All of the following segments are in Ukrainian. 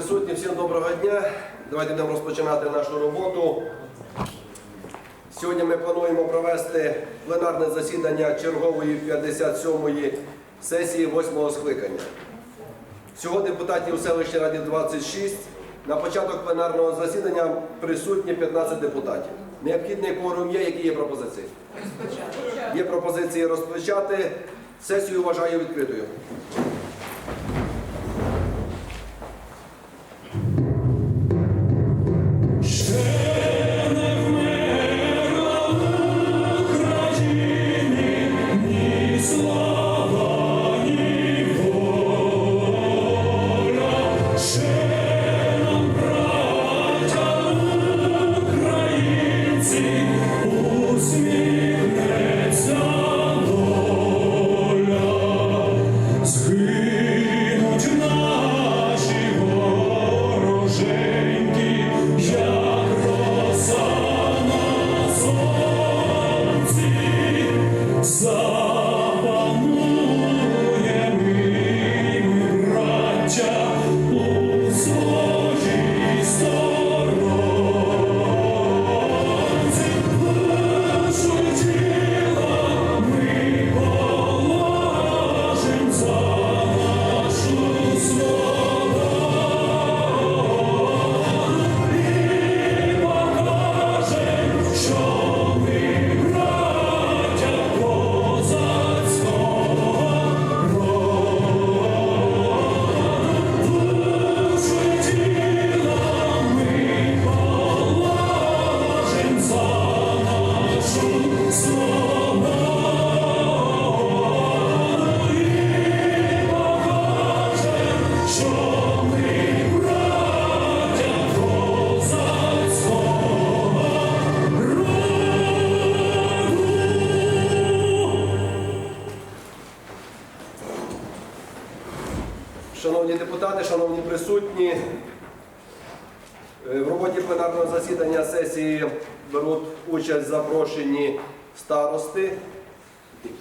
присутні, всім доброго дня. Давайте будемо розпочинати нашу роботу. Сьогодні ми плануємо провести пленарне засідання чергової 57-ї сесії 8-го скликання. Всього депутатів у селищній раді 26. На початок пленарного засідання присутні 15 депутатів. Необхідний кворум є, які є пропозиції? Є пропозиції розпочати. Сесію вважаю відкритою.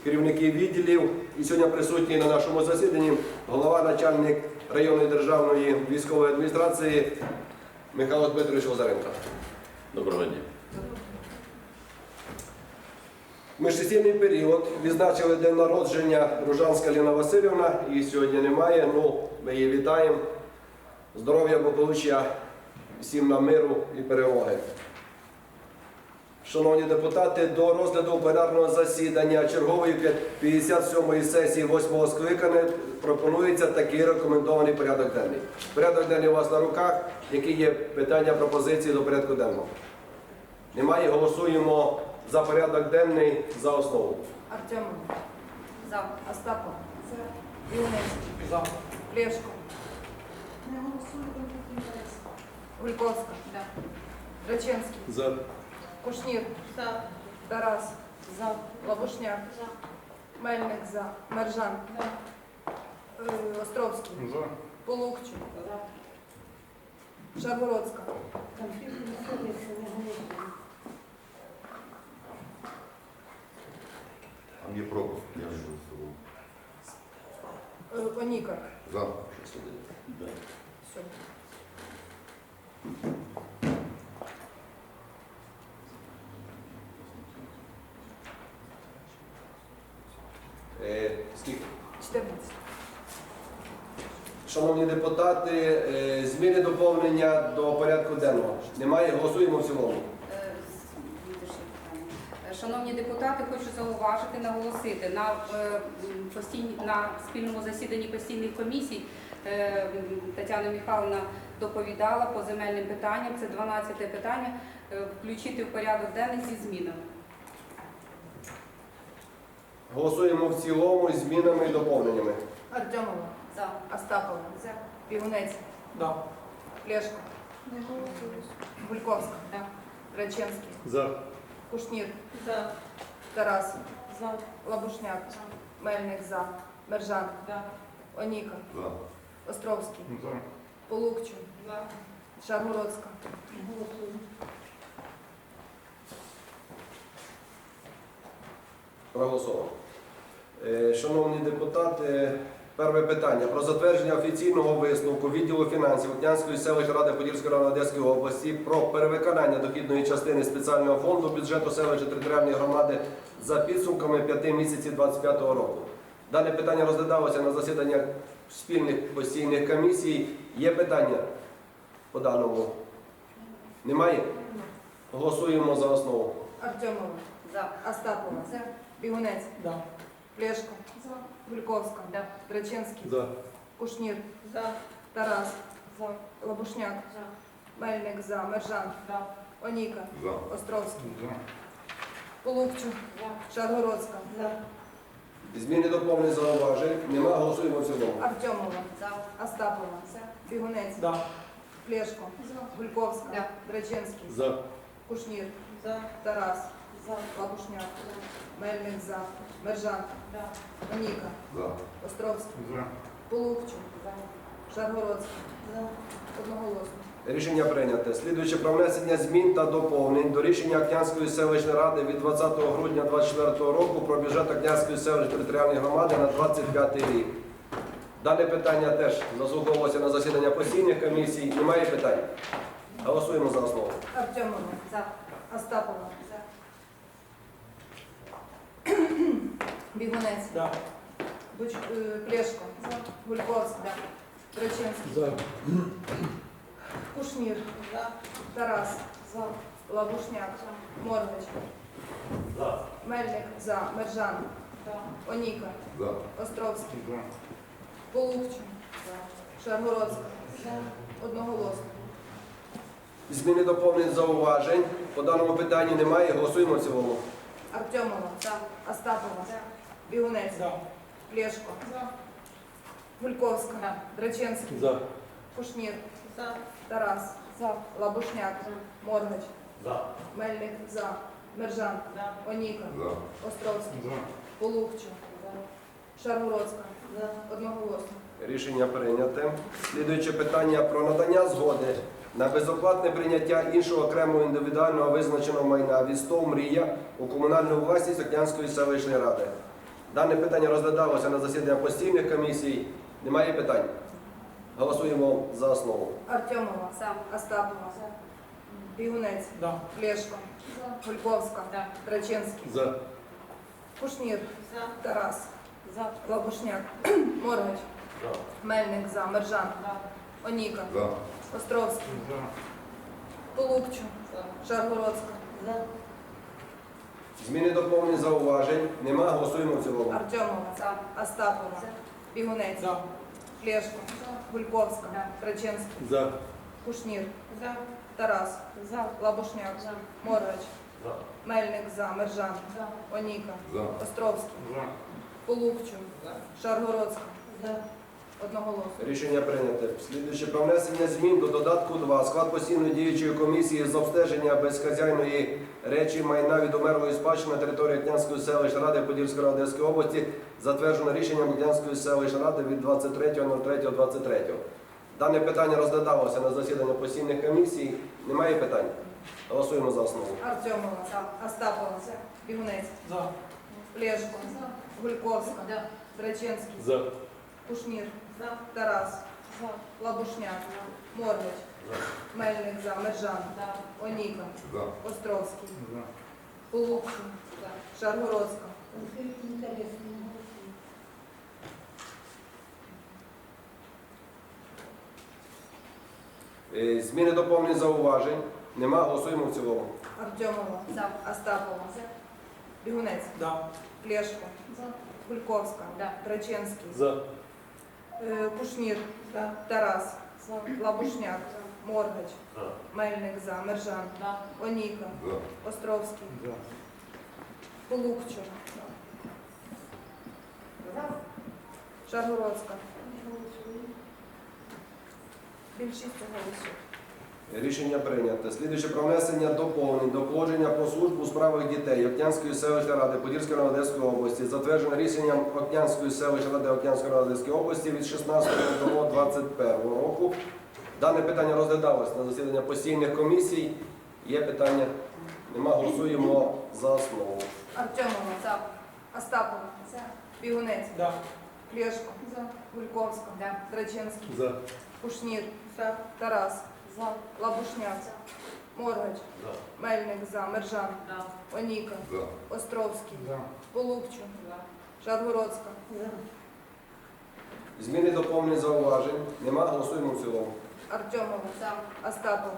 Керівники відділів. І сьогодні присутній на нашому засіданні голова начальник районної державної військової адміністрації Михайло Дмитрович Лазаренко. Доброго дня. Міжсесійний період відзначили день народження Ружанська Ліна Васильівна, її сьогодні немає. Ну, ми її вітаємо. Здоров'я, благополуччя, всім нам миру і перемоги. Шановні депутати, до розгляду пленарного засідання чергової 57-ї сесії 8-го скликання пропонується такий рекомендований порядок денний. Порядок денний у вас на руках, які є питання, пропозиції до порядку денного. Немає, голосуємо за порядок денний за основу. Артемов. За. Остапов. За. Вілницький. За. Плешко. Гульковська. Да. Раченський. За. Кушнір. За. Тарас. За. Лабушняк. За. Мельник. За. Мержан. За. Островський. За. Полукчу. За. Шаргородська. А мне пропуск, я не голосовал. Е, Оніка. За. Все. Е, скільки? 14. Шановні депутати, е, зміни доповнення до порядку денного. Немає, голосуємо в цілому. Е. Е, Шановні депутати, хочу зауважити, наголосити на, постійні- на спільному засіданні постійних комісій Тетяна Михайловна доповідала по земельним питанням. Це 12 питання. Включити в порядок денний зі змінами. Голосуємо в цілому з змінами і доповненнями. Артемова. За. Остапова. За. Півнець. Да. Плешко. Гульковська. Да. Раченський. За. Кушнір. За. Тарас. За. Лабушняк. Мельник. За. Мержан. Да. Оніка. За. Островський. Полукчу. Шаргородська. Проголосовано. Е, Шановні депутати, Перше питання про затвердження офіційного висновку відділу фінансів Окнянської селищної ради Подільської району Одеської області про перевиконання дохідної частини спеціального фонду бюджету селищної територіальної громади за підсумками п'яти місяців 2025 року. Дане питання розглядалося на засіданнях спільних постійних комісій. Є питання по даному? Немає? Голосуємо за основу. Артемова, За. Остапова, За. Бігунець, Да. Плешко, Гульковська, Треченський, За. Кушнір, Тарас, Лабушняк, Мельник. За, Мержан, Оніка, За. Островський, Полукчу, Шаргородська, Зміни доповнень зауважень. Нема. Голосуємо в цілому. Артемова, За. Остапова, Бігунець, Да. Плешко, Гульковська, Да. Треченський, За. Кушнір, Тарас, Лабушняк, Мельник за, Мержан, Оніка, За. Островський, За. Полукчу, Шаргородська, одноголосно. Рішення прийнято. Слідуючи про внесення змін та доповнень до рішення Окнянської селищної ради від 20 грудня 2024 року про бюджет Окнянської селищної територіальної громади на 25 рік. Дане питання теж заслуховувалося на засідання постійних комісій. Немає питань? Голосуємо за основу. Артемова, За. Остапова, Бігунець, Да. Буч... е, Плешко, Гульковська, Треченський, За. Кушнір, Тарас, Лабушняк, Моргич, Мельник. За, Мержан, Оніка, За. Островський, Полукчу, Шаргородська, одноголосно. Зміни доповнень зауважень. По даному питанню немає. Голосуємо в цілому. Артемова, Остапова, Бігунець, Да. Плешко, Гульковська, Драченський, За. Кушнір, Тарас, Лабушняк, Моргич, Мельник. За, Мержан, Оніка, За. Островський, За. Полукчу, Шаргородська, одноголосно. Рішення прийняте. Слідуюче питання про надання згоди на безоплатне прийняття іншого окремого індивідуального визначеного майна від СТОВ «Мрія» у комунальну власність Окнянської селищної ради. Дане питання розглядалося на засіданні постійних комісій. Немає питань? Голосуємо за основу. Артемова, За. Остапова, Бігунець, Да. Плешко, Гульковська, Траченський, За. Кушнір, Тарас, Лабушняк, Моргич, Мельник. За, Мержан, Оніка, За. Островський, За. Полукчу, Шаргородська, Зміни доповнень зауважень. Нема. Голосуємо в цілому. Артемова, За. Остапова, Бігунець, Да. Плешко, Гульковська, Траченський, За. Кушнір, За. Тарас, За. Лабушняк, Моргич, Мельник за, Мержан, За. Оніка, За. Островський, За. Полукчу, Шаргородська, За. одноголосно. Рішення прийнято. Слідуючи про внесення змін до додатку 2 склад постійної діючої комісії з обстеження безхазяйної речі майна від умерлої спадщини на території Княнської селищної ради Подільської ради Одеської області, затверджено рішенням Княнської селищної ради від 23.03.23. Дане питання розглядалося на засіданні постійних комісій. Немає питань? Голосуємо за основу. Артемова, Остапова, Бігунець, За. Плешко, Гульковська, Траченський, За. Кушнір, Тарас, Лабушняк, Моргич, Мельник за, Мержан, Оніка, Островський, За. Шаргородська, Е, Зміни доповнень зауважень. Нема. Голосуємо в цілому. Артемова, За. Остапова, Бігунець, Да. Плешко, Гульковська, Траченський, За. е, Кушнір, Тарас, Лабушняк, Моргач, Мельник за, Мержан, Оніка, За. Островський, За. Полукчу, Шаргородська. Більшість голосів. Рішення прийнято. Слідуючи про внесення доповнень до положення про службу у справах дітей Окнянської селищної ради Подільської ради Одеської області, затверджено рішенням Окнянської селищної ради Окнянської ради Одеської області від 16.01.21 року. Дане питання розглядалось на засідання постійних комісій. Є питання? Нема. Голосуємо за основу. Артемова, За. Остапова, Бігунець, Да. Плешко. Гульковська. Да. Драченський. За. Кушнір. Тарас. Лабушняк. Моргач. Мельник за. Мержан. Оніка. За. Островський. Полукчу. Шаргородська. Зміни доповнені зауважень. Нема. Голосуємо в цілому. Артемова. За. Остапова.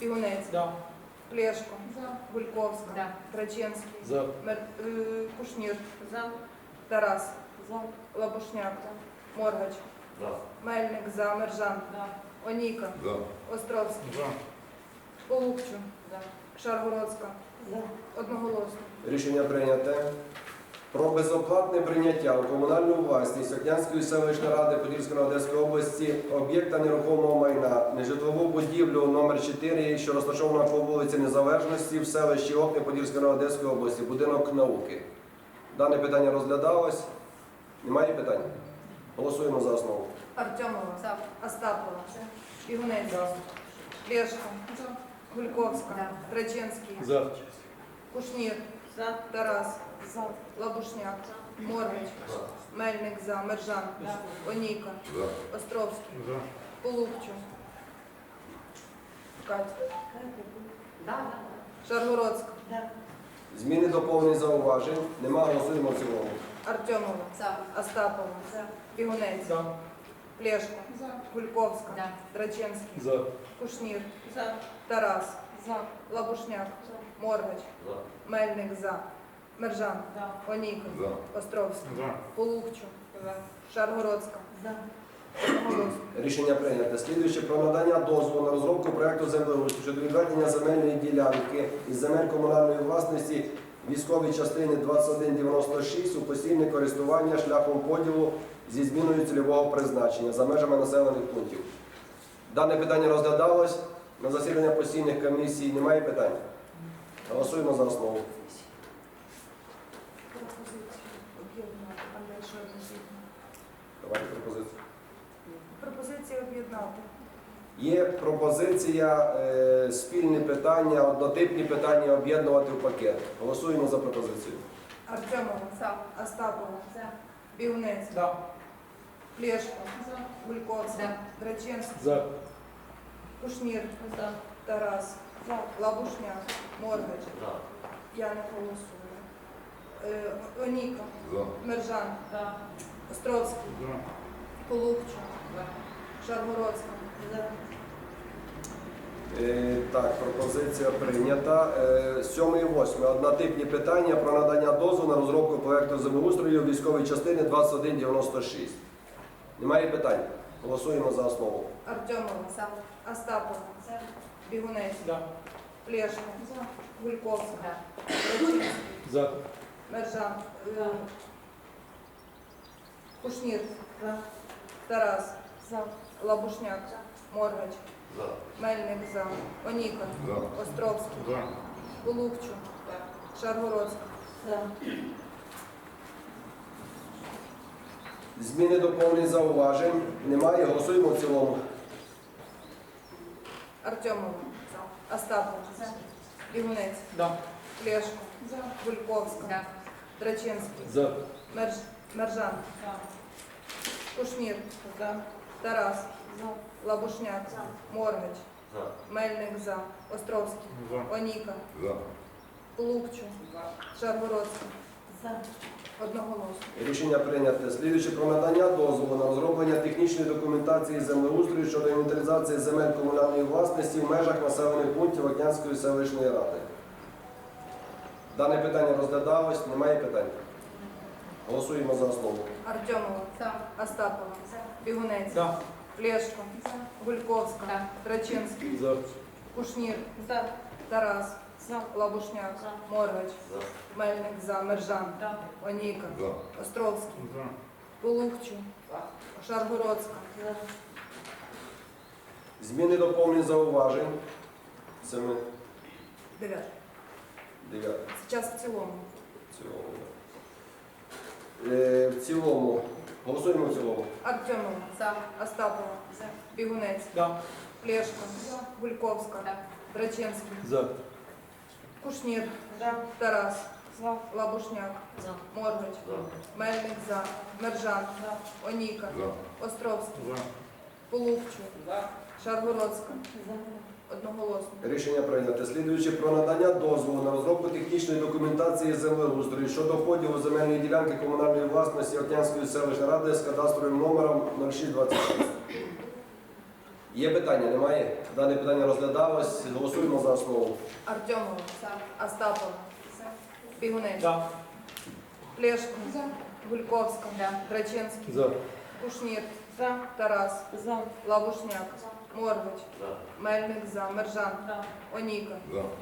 Бігунець. Да. Плешко. Гульковська. Да. Драченський. За. Мер... е, Кушнір. Тарас. Лабушняк. Моргач. Мельник за. Мержан. Оніка. За. Островський. За. Полукчу. Шаргородська. Одноголосно. Рішення прийняте. Про безоплатне прийняття у комунальну власність Окнянської селищної ради Подільської Одеської області об'єкта нерухомого майна нежитлову будівлю номер 4 що розташована по вулиці Незалежності в селищі Окни Подільської Одеської області, будинок науки. Дане питання розглядалось. Немає питань? Голосуємо за основу. Артемова. За. Остапова. Бігунець. Плешко. Гульковська. Драченський. За. Кушнір. Тарас. Лабушняк. Моргач. Мельник за. Мержан. Оніка. Островський. За. Полукчу. Катя. Шаргородська. Зміни доповнені зауважень. Нема. Голосуємо в цілому. Артемова. Остапова. Бігунець. За. Плешко. Гульковська. Драченський. Кушнір. Тарас. Лабушняк. Моргач. Мельник за. Мержан. Оніка. За. Островський. За. Полукчу. Шаргородська. Одноголосно. Рішення прийнято. Слідуючи про надання дозволу на розробку проекту землеустрою щодо відведення земельної ділянки із земель комунальної власності військовій частини 2196 у постійне користування шляхом поділу зі зміною цільового призначення за межами населених пунктів. Дане питання розглядалось на засідання постійних комісій. Немає питань. Голосуємо за основу. Давайте пропозицію. Пропозиція об'єднати. Є пропозиція е, спільні питання, однотипні питання об'єднувати в пакет. Голосуємо за пропозицію. Артемова. За. Остапова. Бігунець. Плешко. Гульковська. Драченський. За. Кушнір. Тарас. Лабушняк. Моргач. Я не голосую. Е, Оніка. За. Мержан. Островський. За. Полукчу. Шаргородська. Е, Так, пропозиція прийнята. Е, Сьоме і восьме. Однотипні питання про надання дозволу на розробку проекту землеустрою військової частини 2196. Немає питань. Голосуємо за основу. Артемова. За. Остапова. Бігунець. Да. Плешко. Гульковська. За. Мержан. Е, Кушнір. Тарас. Лабушняк. Моргач. Мельник за. Оніка. Островський. За. Полукчу. Шаргородська. Зміни доповнені зауважень. Немає. Голосуємо в цілому. Артемова. Остапова. Бігунець. Да. Плешко. Гульковська. За. Мерж... Мержан. Кушнір. Тарас. Лабушняк. Моргач. Мельник за. Островський. За. Оніка. За. Полукчу. Шаргородська. Одноголосно. Рішення прийнято. Слідуючи про надання дозволу на розроблення технічної документації землеустрою щодо інвентаризації земель комунальної власності в межах населених пунктів Окнянської селищної ради. Дане питання розглядалось. Немає питань. Голосуємо за основу. Артемова. За. Остапова. Бігунець. Да. Плешко. Гульковська. Да. Драченський. За. Кушнір. Тарас. Лабушняк. Моргач. Мельник за. Мержан. Оніка. За. Островський. За. Полукчу. Шаргородська. Зміни доповнені зауважень. Це ми Дев'яте. дев'яте. Зараз в цілому. В цілому. Е, В цілому. Голосуємо в цілому. Артемова. За. Остапова. Бігунець. Да. Плешко. Гульковська. Да. Драченський. За. Кушнір. Тарас. Лабушняк. Моргач. Мельник за. Мержан. Оніка. Островський. Полукчу. Шаргородська. Одноголосно. Рішення прийнято. Слідуючи про надання дозволу на розробку технічної документації землеустрою щодо поділу земельної ділянки комунальної власності Окнянської селищної ради з кадастровим номером 0626. Є питання? Немає? Дане питання розглядалось. Голосуємо за основу. Артемова. Остапова. Бігунець. За. Плешко. Гульковська. Драченський. Кушнір. Тарас. Лабушняк. Моргач. Мельник за. Мержан. Оніка.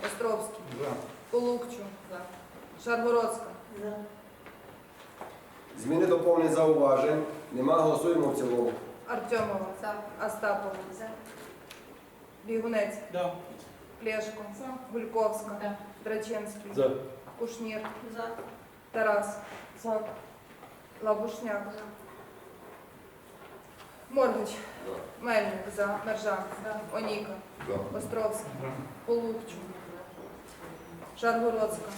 Островський. Полукчу. Шаргородська. Зміни доповнень зауважень. Нема. Голосуємо в цілому. Артемова. Остапова. Бігунець. Да. Плешко. Гульковська. Драченський. За. Кушнір. Тарас. Лабушняк. Моргач. Мельник за. Мержан. Оніка. Островський. Полукчу. Шаргородська.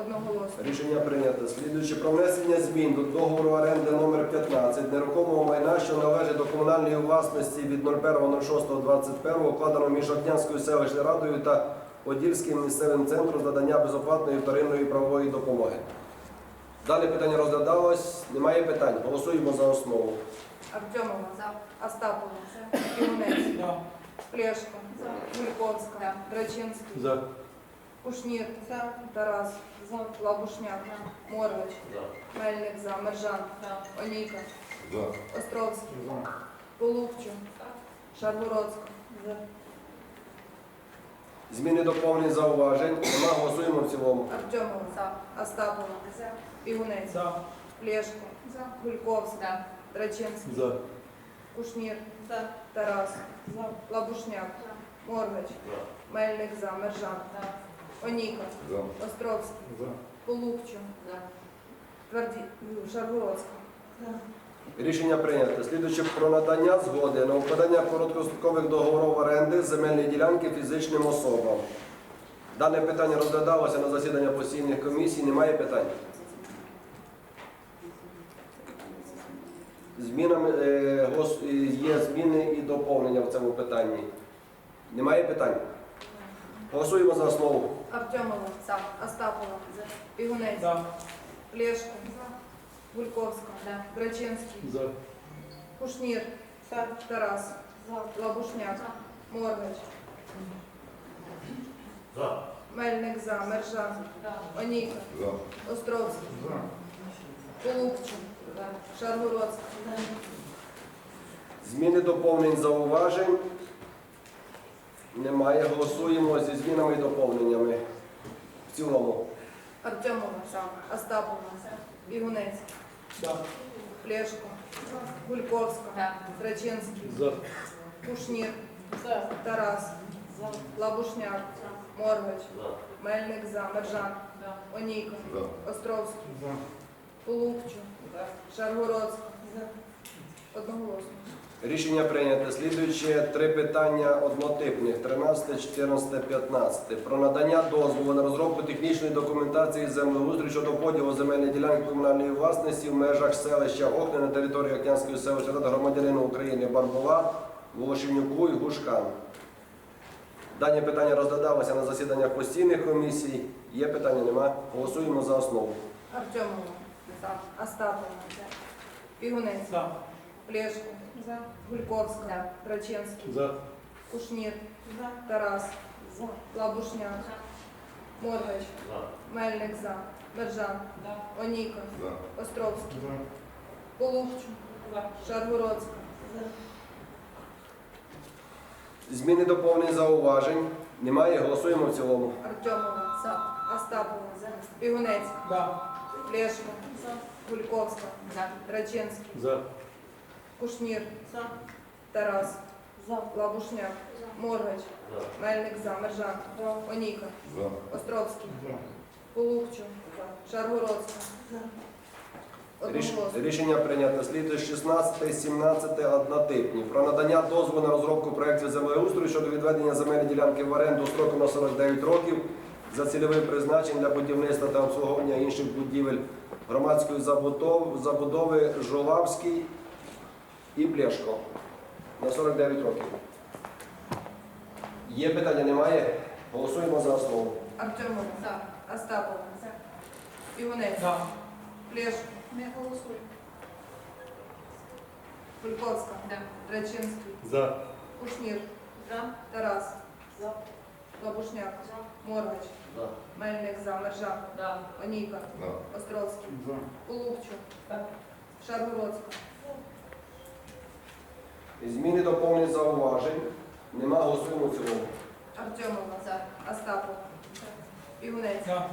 Одноголосно. Рішення прийнято. Слідуючи про внесення змін до договору оренди номер 15 нерухомого майна, що належить до комунальної власності від 01.06.21, укладено між Окнянською селищною радою та Подільським місцевим центром надання безоплатної вторинної правової допомоги. Дане питання розглядалось. Немає питань. Голосуємо за основу. Артемова. Остапова. Бігунець. Да. Плешко. Гульковська. Драчинський. За. Кушнір. Тарас. Лабушняк. Моргач. Мельник за. Мержан. Оніка. Островський. Полукчу. Шаргородська. Зміни доповнень зауважень. Нема. Голосуємо в цілому. Артемова. Остапова. Бігунець. За. Плешко. Гульковська. Драчинський. За. Кушнір. Тарас. Лабушняк. Моргач. Мельник за. Мержан. Оніка. Островський. Полукчу. Тверді... Шаргородська. Рішення прийнято. Слідуючи про надання згоди на укладання короткострокових договорів оренди земельної ділянки фізичним особам. Дане питання розглядалося на засідання постійних комісій. Немає питань. Змінами е, гос- е, є зміни і доповнення в цьому питанні. Немає питань. Голосуємо за основу. Артемова. Остапова. Бігунець. Да. Плешко. Гульковська. Драчинський. За. Кушнір. Тарас. Лабушняк. Моргач. Мельник за. Мержан. Оніка. Островський. Полукчу. Шаргородська. Зміни доповнень зауважень. Немає. Голосуємо зі змінами і доповненнями. В цілому. Артемова. Остапова. Бігунець. Да. Плешко. Гульковська. Драчинський. За. Кушнір. Тарас. Лабушняк. Моргач. Мельник за. Мержан. Оніка. Островський. Полукчу. Шаргородська. Одноголосно. Рішення прийнято. Слідуючи три питання однотипних 13, 14, 15. Про надання дозволу на розробку технічної документації землеустрою щодо поділу земельної ділянки комунальної власності в межах селища Охне на території Окнянської селищної ради громадянина України Барбова, Волошенюку і Гушкам. Дані питання розглядалося на засіданнях постійних комісій. Є питання? Нема. Голосуємо за основу. Артемова. Остапова. Пігунець. Да. Плешко. Гульковська. Драченський. За. Кушнір. Тарас. Лабушняк. Моргач. Мельник за. Мержан. Оніка. Островський. Полукчу. Шаргородська. Зміни доповнень зауважень. Немає. Голосуємо в цілому. Артемова. Остапова. Пігунець. Да. Плешко. Гульковська. Драченський. За. Кушнір. Тарас. Лабушняк. Моргач. Мельник за. Мержан. Оніка. Островський. Полукчу. Шаргородська. Ріш- Одноголосно. Рішення прийнято. Слідує 16 17 однотипні. Про надання дозволу на розробку проєктів землеустрою щодо відведення земельної ділянки в оренду строком на 49 років за цільовим призначенням для будівництва та обслуговування інших будівель громадської забудови Жолавський і Плешко на 49 років. Є питання, немає? Голосуємо за основу. Артемова. За. Остапова. Бігунець. За. Плешко. Не голосуй. Кульковська. Да. Рачинський. За. Кушнір. За. Тарас. Лабушняк. Моргач. Мельник за. Мержан. Да. Оніка. Да. Островський. Полукчу. Шаргородська. Зміни доповнень зауважень. Нема голосуємо в цілому. Артемова. За. Остапова. Бігунець. За.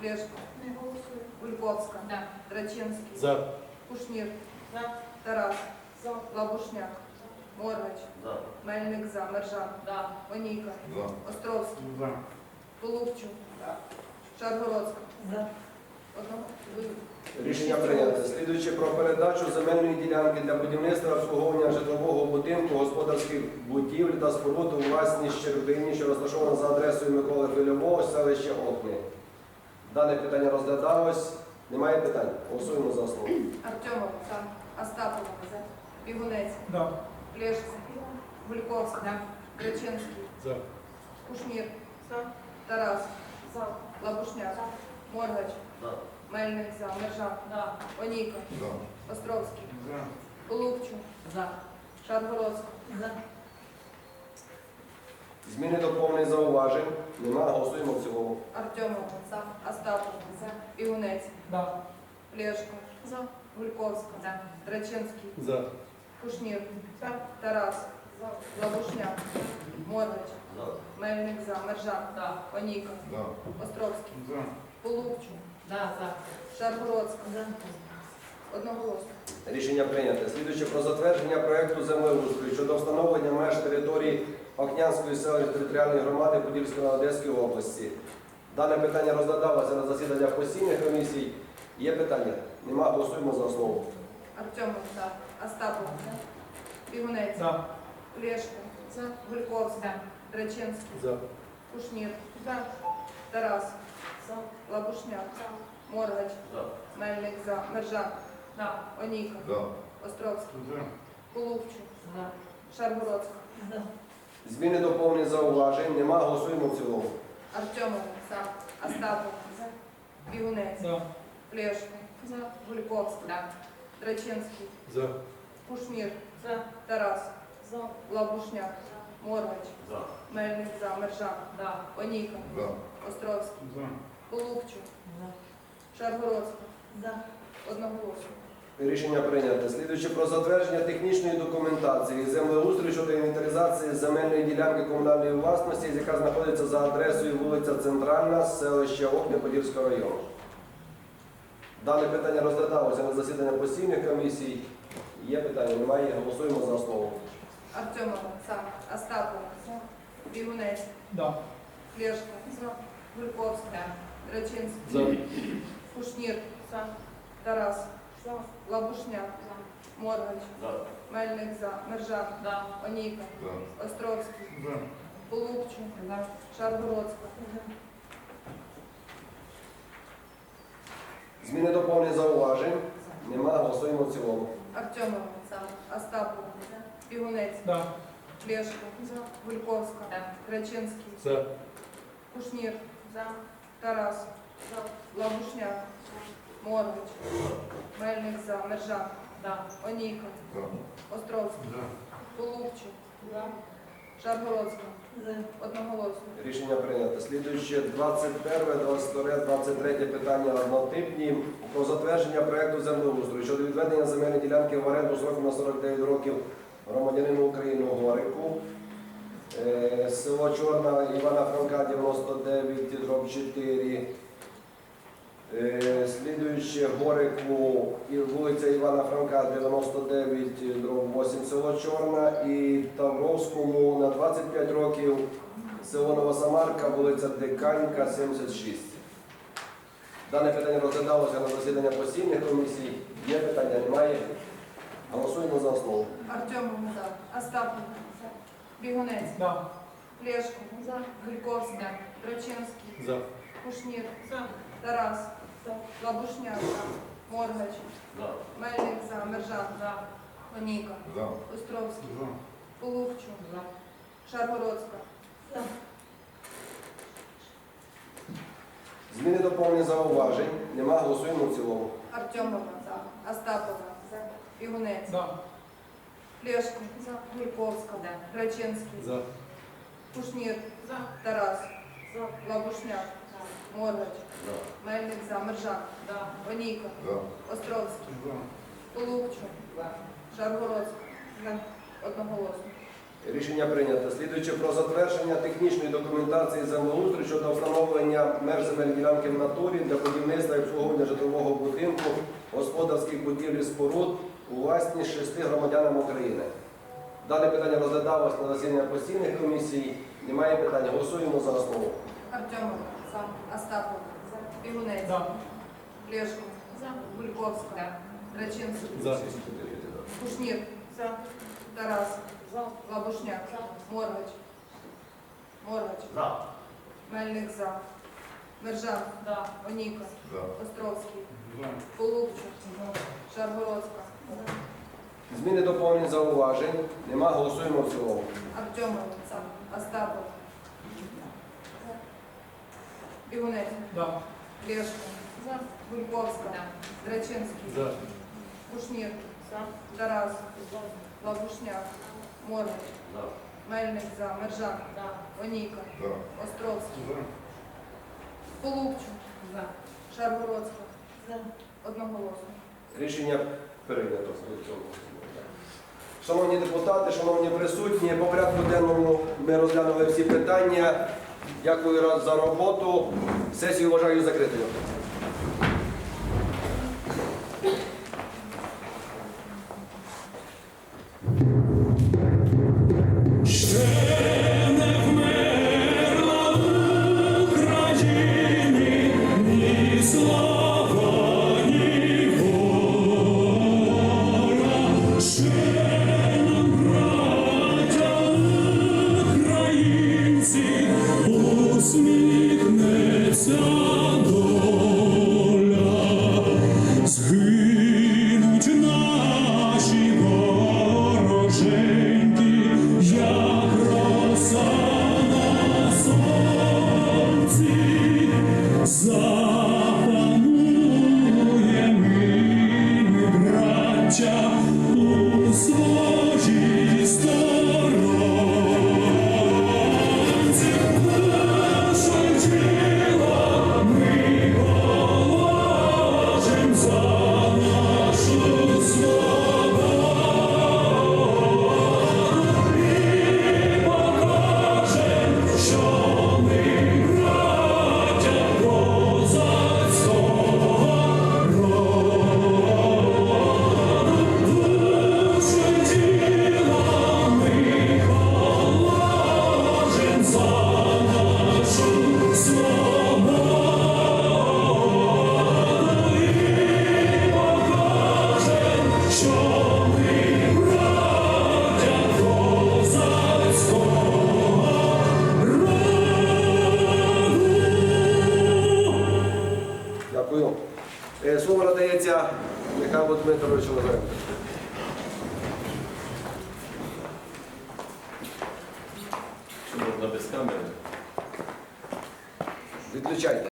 Плешко. Не голосуй. Кульковська. Да. Рачинський. За. Кушнір. За. Тарас. Лабушняк. Моргач. Мельник за. Мержан. Да. Оніка. За. Островський. За. Полукчу. Шаргородська. Одного. Рішення прийнято. Слідуючи про передачу земельної ділянки для будівництва обслуговування житлового будинку, господарських будівель та споруд у власність Щербині, що розташована за адресою Миколи Хвильового, селище Окни. Дане питання розглядалось. Немає питань? Голосуємо за основу. Артемова. За. Остапова. За. Бігунець. Да. Плешко. Гульковська. Да. Кричинський. За. Кушнір. Тарас. Лабушняк. Моргач. Мельник за. Мержан. Да. Оніка. За. Островський. За. Полукчу. За. Шаргородська. За. Зміни доповнень зауважень. Нема. Голосуємо в цілому. Артемова. За. Остапова. За. Бігунець. Да. Плешко. За. Гульковська. За. Драчинський. За. Кушнір. Тарас. Лабушняк. Моргач. Мельник за. Мержан. Да. Оніка. Да. Островський. За. Полукчу. Да. За. Шаргородська. Одноголосно. Рішення прийнято. Слідуючи про затвердження проекту землеустрою щодо встановлення меж території Окнянської селищної територіальної громади Подільської Одеської області. Дане питання розглядалося на засіданнях постійних комісій. Є питання? Нема. Голосуємо за основу. Артемов. За. Остапов. Бігунець. За. Плешко. За. Гульковська. Да. Драчинський. За. Кушнір. Тарас. Лабушняк. Моргач. Мельник за. Мержан. Да. Оніка. Да. Островський. За. Полукчу. За. Шаргородська. Зміни доповнень зауважень. Нема. Голосуємо в цілому. Артемов. За. Остапов. Бігунець. За. Плешко. За. Гульковська. Да. Драчинський. За. Кушнір. За. Тарас. Лабушняк. Моргач. Мельник за. Мержан. Да. Оніка. Да. Островський. За. Полукчу. Шаргородська. Одноголосно. Рішення прийнято. Слідуючи про затвердження технічної документації землеустрою щодо інвентаризації земельної ділянки комунальної власності, яка знаходиться за адресою вулиця Центральна, селище Окня Подільського району. Дане питання розглядалося на засідання постійних комісій. Є питання? Немає. Голосуємо за основу. Артемова. За. Остапова. Бігунець. Да. Плешко. Гульковська. Да. Драчинський. За. Кушнір. Тарас. Лабушняк. Моргач. Мельник за. Мержан. Да. Оніка. Да. Островський. За. Полукчу. За. Шаргородська. Зміни доповнення зауважень. Нема. Голосуємо в цілому. Артемова. За. Остапова. Бігунець. Да. Плешко. Гульковська. Да. Крачинський. За. Кушнір. Тарас. Лабушняк. Моргач. Мельник за. Мержан. Да. Оніка. Да. Островський. Полукчу. Шаргородська. Одноголосно. Рішення прийнято. Слідуюче 21, 22, 23 питання однотипні про затвердження проекту землеустрою щодо відведення земельної ділянки в оренду сроком на 49 років громадянину України Горику. Е, Село Чорна Івана Франка 99, дроб 4. Е, Слідуюче Горику і вулиця Івана Франка 99, дроб 8, село Чорна і Тавровському на 25 років село Новосамарка, вулиця Диканька, 76. Дане питання розглядалося на засідання постійних комісій. Є питання, немає. Голосуємо за основу. Артемова. За. Остапова. Бігунець. Да. Плешко. Гульковська. Драчинський. Кушнір. Тарас. Лабушняк. Моргач. Мельник за. Мержан. Оніка. За. Островський. Полухчу. Шаргородська. Зміни доповнення зауважень. Нема. Голосуємо в цілому. Артемова. За. Остапова. Бігунець. Плешко. Гульковська. Грачинський. Кушнір. Тарас. Лабушняк. Моргач. Мельник за. Мержан. Оніка. За. Островський. Полукчу. Шаргородська. Одноголосно. Рішення прийнято. Слідуючи про затвердження технічної документації землеустрою щодо встановлення меж земель ділянки в натурі для будівництва і обслуговування житлового будинку, господарських будівель і споруд у власність шести громадянам України. Дане питання розглядалось на засіданні постійних комісій. Немає питань. Голосуємо за основу. Артемова. Остапова. Бігунець. Плешко. Гульковська. Грачинський. Кушнір. Тарас. Лабушняк. Моргач. Моргач. Мельник за. Мержан. Оніка. За. Островський. Полукчу. Шаргородська. Зміни доповнень зауважень. Нема. Голосуємо в цілому. Артемова. Остапов. Бігунець. Плешко. Гульковська. Драчинський. Кушнір. Тарас. Лабушняк. Моргач. Мельник за. Мержан. Оніка. За. Островський. Полукчу. Шаргородська. Одноголосно. Рішення прийнято. Шановні депутати, шановні присутні, по порядку денному ми розглянули всі питання. Дякую за роботу. Сесію вважаю закритою.